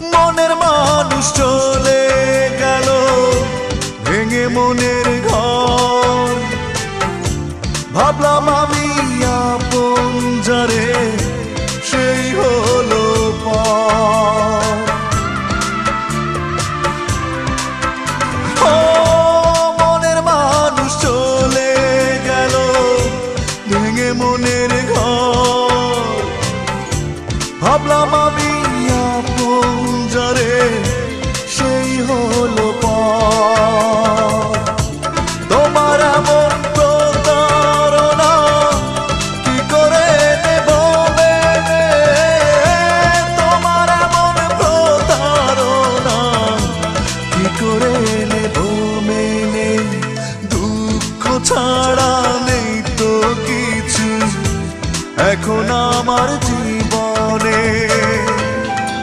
মনের মানুষ চলে গেল। ভেঙে মনের ঘর। ভাবলাম আমি আপন যারে, সেই হলো মনের মানুষ চলে গেল, ভেঙে মনের ঘর। ভাবলাম আমি মেনে মেনে দুঃখ ছাড়া নেই তো কিছু। এখন আমার জীবনে